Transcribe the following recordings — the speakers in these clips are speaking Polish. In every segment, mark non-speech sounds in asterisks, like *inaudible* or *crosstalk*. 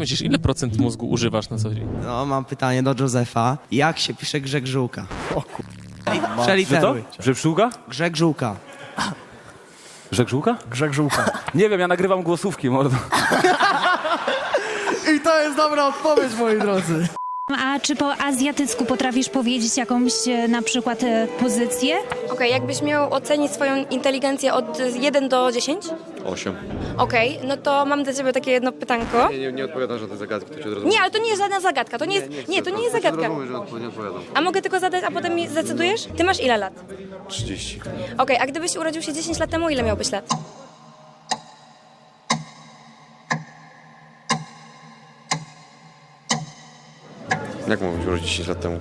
myślisz, ile procent mózgu używasz na co dzień? No, mam pytanie do Józefa. Jak się pisze Grzeg Żółka? O kur... Przeliteruj. Że pszczółka? Grzeg Żółka. Grzeg Żółka? Grzeg Żółka. Nie wiem, ja nagrywam głosówki, mordo. I to jest dobra odpowiedź, moi drodzy. A czy po azjatycku potrafisz powiedzieć jakąś e, na przykład e, pozycję? Okej, jakbyś miał ocenić swoją inteligencję od 1 do 10? 8. Okej, no to mam do ciebie takie jedno pytanko. Nie, nie, nie odpowiadam żadnej zagadki, to cię odrozumieć. Nie, ale to nie jest żadna zagadka, to nie jest, nie, to nie jest zagadka. że odpowiednio odpowiadam. A mogę tylko zadać, a potem mi zdecydujesz? Ty masz ile lat? 30. Okej, a gdybyś urodził się 10 lat temu, ile miałbyś lat? Jak mogłem się urodzić 10 lat temu?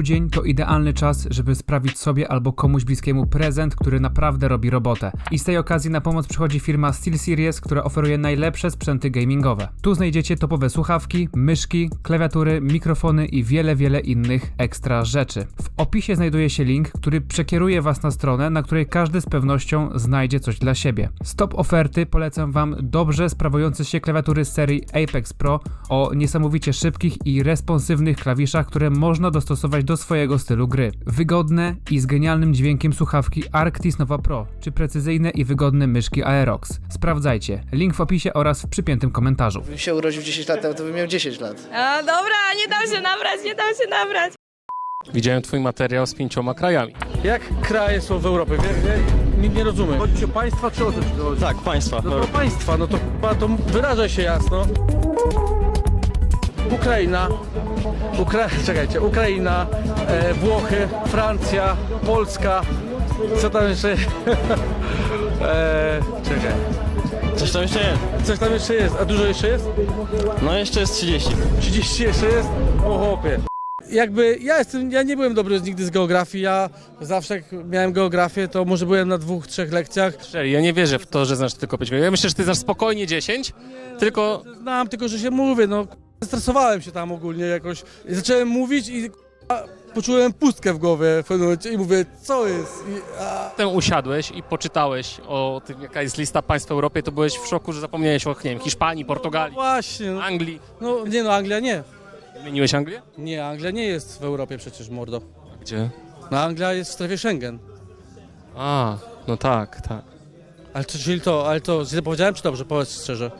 Grudzień to idealny czas, żeby sprawić sobie albo komuś bliskiemu prezent, który naprawdę robi robotę. I z tej okazji na pomoc przychodzi firma SteelSeries, która oferuje najlepsze sprzęty gamingowe. Tu znajdziecie topowe słuchawki, myszki, klawiatury, mikrofony i wiele, wiele innych ekstra rzeczy. W opisie znajduje się link, który przekieruje Was na stronę, na której każdy z pewnością znajdzie coś dla siebie. Stop oferty polecam Wam dobrze sprawujące się klawiatury serii Apex Pro o niesamowicie szybkich i responsywnych klawiszach, które można dostosować do swojego stylu gry. Wygodne i z genialnym dźwiękiem słuchawki Arctis Nova Pro, czy precyzyjne i wygodne myszki Aerox. Sprawdzajcie. Link w opisie oraz w przypiętym komentarzu. Gdybym się urodził 10 lat temu, to bym miał 10 lat. A, dobra, nie dam się nabrać, nie dam się nabrać. Widziałem twój materiał z pięcioma krajami. Jak kraje są w Europie? Wie, wie, nie, nie rozumiem. Chodzi o państwa czy o chodzi? Tak, państwa. No to państwa, no to chyba to wyrażaj się jasno. Ukraina, Ukra... *laughs* czekajcie, Ukraina, e, Włochy, Francja, Polska, co tam jeszcze? *laughs* e, czekaj, Coś tam jeszcze jest. coś tam jeszcze jest, a dużo jeszcze jest? No jeszcze jest 30. 30 jeszcze jest? O chłopie. Jakby ja jestem, ja nie byłem dobry nigdy z geografii, ja zawsze jak miałem geografię, to może byłem na dwóch, trzech lekcjach. Szczerze, ja nie wierzę w to, że znasz tylko 5 Ja myślę, że ty znasz spokojnie 10, tylko Znam, tylko że się mówię, no stresowałem się tam ogólnie jakoś. I zacząłem mówić i k***a, poczułem pustkę w głowie w pewnym momencie i mówię, co jest? I, a... potem usiadłeś i poczytałeś o tym, jaka jest lista państw w Europie, to byłeś w szoku, że zapomniałeś o, nie wiem, Hiszpanii, Portugalii, Właśnie, no, Anglii. no nie no, Anglia nie. Wymieniłeś Anglię? Nie, Anglia nie jest w Europie przecież, mordo. Gdzie? No Anglia jest w strefie Schengen. A, no tak, tak. Ale to, czyli to, ale to źle powiedziałem, czy dobrze? Powiedz szczerze.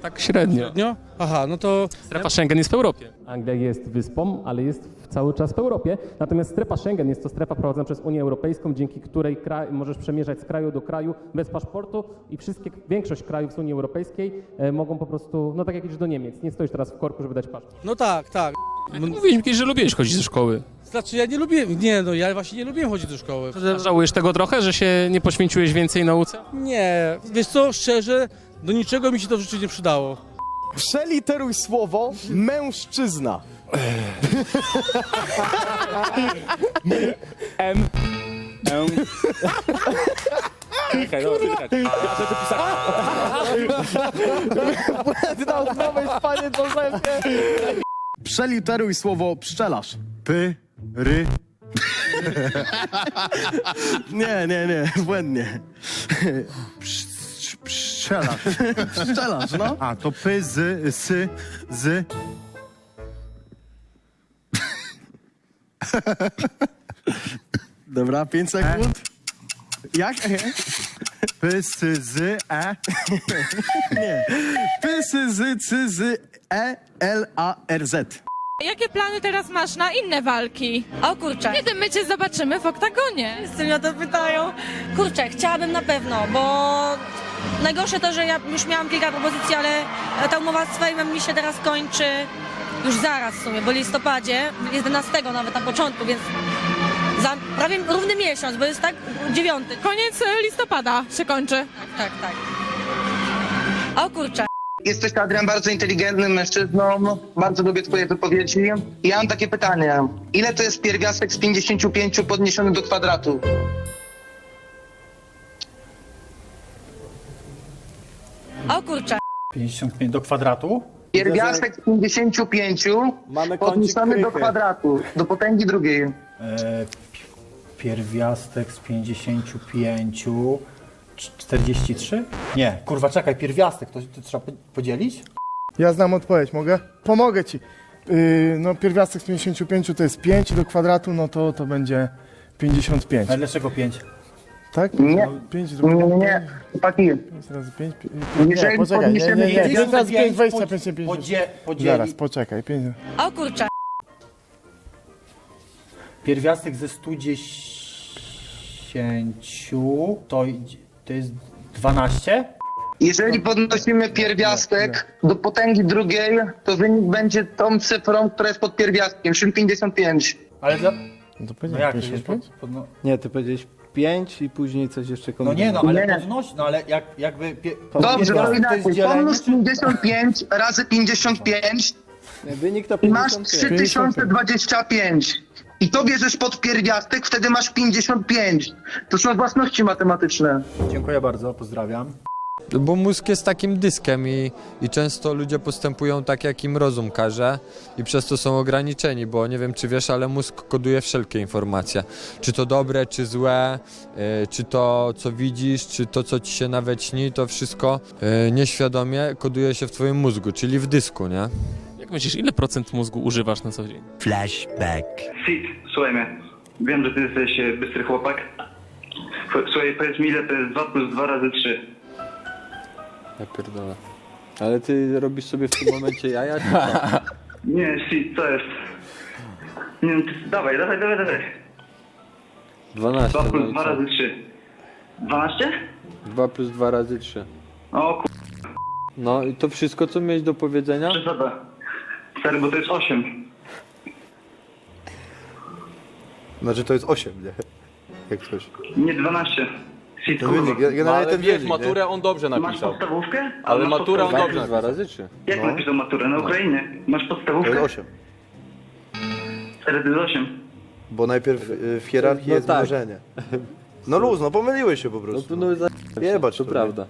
No tak średnio. Średnio? Aha, no to... Strefa Schengen jest w Europie. Anglia jest wyspą, ale jest cały czas w Europie. Natomiast strefa Schengen jest to strefa prowadzona przez Unię Europejską, dzięki której kraj, możesz przemierzać z kraju do kraju bez paszportu i wszystkie, większość krajów z Unii Europejskiej e, mogą po prostu, no tak jak idziesz do Niemiec, nie stoisz teraz w korku, żeby dać paszport. No tak, tak. Mówiłeś mi kiedyś, że lubiłeś chodzić do szkoły. Znaczy ja nie lubiłem, nie no, ja właśnie nie lubiłem chodzić do szkoły. A Żałujesz tego trochę, że się nie poświęciłeś więcej nauce? Nie, wiesz co, szczerze, do niczego mi się to w życiu nie przydało. Przeliteruj słowo mężczyzna. M. M. Czekaj, no, czekaj. Ty na odpowiedź, panie Józefie. Przeliteruj słowo pszczelarz. P, ry. *laughs* nie, nie, nie, błędnie. Pszczelarz. Pszczelarz, *laughs* no. A, to py, z, sy, z. Dobra, 5 sekund. Jak? Py, sy, z, e. *laughs* Nie. Py, sy, z, cy, z, e, l, a, r, z. Jakie plany teraz masz na inne walki? O kurczę, Kiedy my cię zobaczymy w oktagonie? wszyscy mnie o to pytają. Kurczę, chciałabym na pewno, bo najgorsze to, że ja już miałam kilka propozycji, ale ta umowa z Fejmem mi się teraz kończy już zaraz w sumie, bo w listopadzie, 11 nawet na początku, więc za prawie równy miesiąc, bo jest tak dziewiąty. Koniec e, listopada się kończy. Tak, tak. O kurczę. Jesteś, Adrian, bardzo inteligentnym mężczyzną. Bardzo lubię twoje wypowiedzi. Ja mam takie pytanie. Ile to jest pierwiastek z 55 podniesiony do kwadratu? O kurczę. 55 do kwadratu? Pierwiastek z 55 Mamy podniesiony do kwadratu, do potęgi drugiej. pierwiastek z 55, 43? Nie, kurwa, czekaj, pierwiastek, to, to trzeba po- podzielić? Ja znam odpowiedź, mogę? Pomogę ci. Yy, no pierwiastek z 55 to jest 5 do kwadratu, no to to będzie 55. Ale dlaczego 5? Tak? Nie. 5 Nie, nie, nie. Chłopaki, razy 5. Jeżeli Nie, poczekaj, nie, nie, nie. podniesiemy 5 razy 5, 20, Podzi- 55. podzie- podzieli- Zaraz, poczekaj. 5. O kurczę. Pierwiastek ze 110 to, idzie- to jest 12? jeżeli podnosimy pierwiastek do potęgi drugiej, to wynik będzie tą cyfrą, która jest pod pierwiastkiem, czyli 55. Ale dla... No to No jak to jest? 55? Pod, podno... Nie, ty powiedziałeś 5 i później coś jeszcze No nie, no ale Nie. no ale jak, jakby... Pie... Dobrze, to pierwiastek to inaczej. jest dzielenie, Pomnóż czy... 55 razy 55 Wynik to i masz 55. 3025. I to bierzesz pod pierwiastek, wtedy masz 55. To są własności matematyczne. Dziękuję bardzo, pozdrawiam. Bo mózg jest takim dyskiem i, i często ludzie postępują tak, jak im rozum każe i przez to są ograniczeni, bo nie wiem, czy wiesz, ale mózg koduje wszelkie informacje. Czy to dobre, czy złe, y, czy to, co widzisz, czy to, co ci się nawet śni, to wszystko y, nieświadomie koduje się w twoim mózgu, czyli w dysku, nie? Jak myślisz, ile procent mózgu używasz na co dzień? Sid, słuchaj mnie. Wiem, że ty jesteś e, bystry chłopak. Słuchaj, powiedz mi ile to jest 2 plus 2 razy 3. Ja pierdolę. Ale ty robisz sobie w tym momencie jaja? *laughs* Nie, Sid, co jest? Nie, no, ty, dawaj, dawaj, dawaj, dawaj. 12. 2 plus 2 razy 3. 12? 2 plus 2 razy 3. O k***, No i to wszystko, co miałeś do powiedzenia? przesada. Stary, bo to jest 8. Znaczy to jest 8, nie? Jak coś. Nie 12. Sid, To kurwa. wynik, generalnie ten wynik, nie? on dobrze Masz podstawówkę? Ale masz maturę on podstawówkę? dobrze 2 razy 3. Jak No. napisał maturę? Na Ukrainie. Masz podstawówkę? jest 8. Stary, to jest 8. Bo najpierw y, w hierarchii No jest tak. mnożenie. No luz, no pomyliłeś się po No prostu. to no, za... Jebać to to, prawda.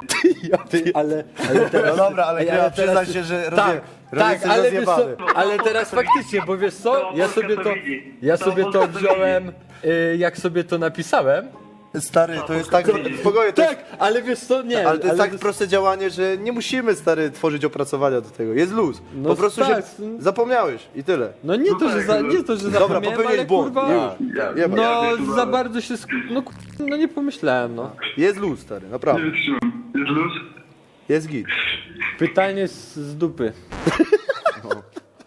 *laughs* Ty, Ale, ale teraz... No dobra, ale Ej, przyznaj teraz- się, że Tak, rozje- tak, ale wiesz co, rozjebany. ale teraz faktycznie, bo wiesz co, ja Polska sobie to to, widzi. ja To sobie to Polska to wziąłem, y, jak sobie to napisałem. Stary, to jest tak... Spokojnie, to jest, Tak, ale wiesz co, nie. ale to jest tak proste działanie, że nie musimy, stary, tworzyć opracowania do tego. Jest luz. No po prostu tak. się zapomniałeś i tyle. No nie to, że za, nie to, że Dobra, zapomniałem, popełniłeś ale błąd. kurwa, Już. Jebać. no za bardzo się, sk- no, kur- no nie pomyślałem, no. Jest luz, stary, naprawdę. Wytrzymam. Jest luz? Jest git. Pytanie z, z dupy.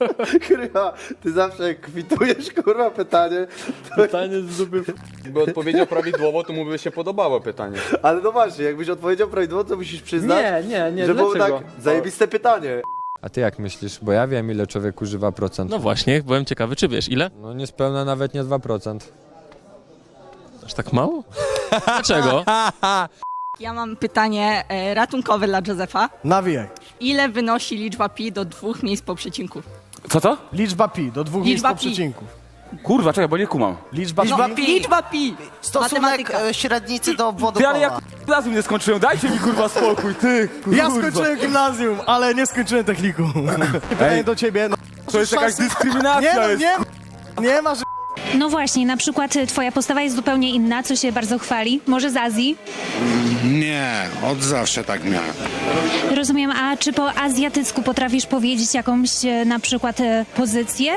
*laughs* Kurwa, ty zawsze jak kwitujesz, kurwa, pytanie, Pytanie z dupy. Gdyby odpowiedział prawidłowo, to mu by się podobało pytanie. ale no właśnie, jakbyś odpowiedział prawidłowo, to musisz przyznać, Nie, nie, nie, że było dlaczego? tak zajebiste pytanie. A ty jak myślisz? Bo ja wiem, ile człowiek używa procent. No właśnie, byłem ciekawy, czy wiesz, ile? No niespełna nawet nie 2%. Aż tak mało? Dlaczego? Ja mam pytanie e, ratunkowe dla Józefa. Nawijaj. Ile wynosi liczba pi do dwóch miejsc po przecinku? Co to? Liczba pi, do dwóch Liczba miejsc po pi. przecinku. Kurwa, czekaj, bo nie kumam. Liczba Liczba pi! Liczba pi! Matematyka. e, średnicy do obwodu Ty, ale ja gimnazjum nie skończyłem, dajcie mi kurwa spokój, ty! Ja skończyłem gimnazjum, ale nie skończyłem technikum. *laughs* Pytanie do ciebie. No, To jest jakaś dyskryminacja nie, no, jest. nie, nie ma, że... No właśnie, na przykład y, twoja postawa jest zupełnie inna, co się bardzo chwali. Może z Azji? Nie, od zawsze tak miałem. Rozumiem, a czy po azjatycku potrafisz powiedzieć jakąś e, na przykład e, pozycję?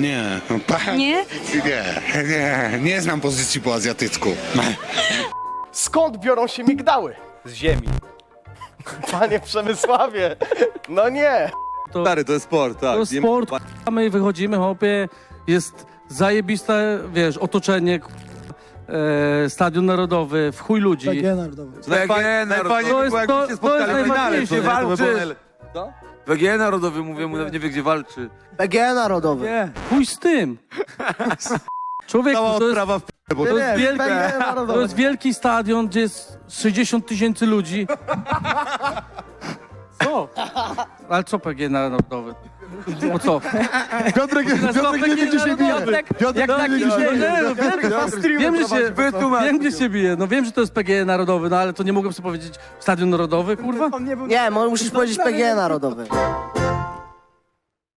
Nie, pa, Nie? nie, nie, nie znam pozycji po azjatycku. Skąd biorą się migdały? Z ziemi. Panie Przemysławie, no nie. Stary, to jest sport, tak. To sport, k***a, my wychodzimy, chłopie, jest zajebiste, wiesz, otoczenie, e, stadion narodowy, w chuj ludzi. Najfajniej To jest, to, to jest najważniejsze. PG Narodowy, mówię mu, nawet nie wie gdzie walczy. PGE Narodowy. Nie, chuj z tym. *laughs* Człowieku, to jest, to, jest wielki, to jest wielki stadion, gdzie jest 60 tysięcy ludzi. *laughs* Co? Ale co PG Narodowy? O co? Piotrek, Piotrek nie będzie się Piotrek, jak taki się, nie, no, wiem, wiem, że się, wiem, gdzie się bije. No wiem, że to jest PG Narodowy, no ale to nie mogłem sobie powiedzieć Stadion Narodowy, kurwa? Nie, musisz powiedzieć PGE Narodowy.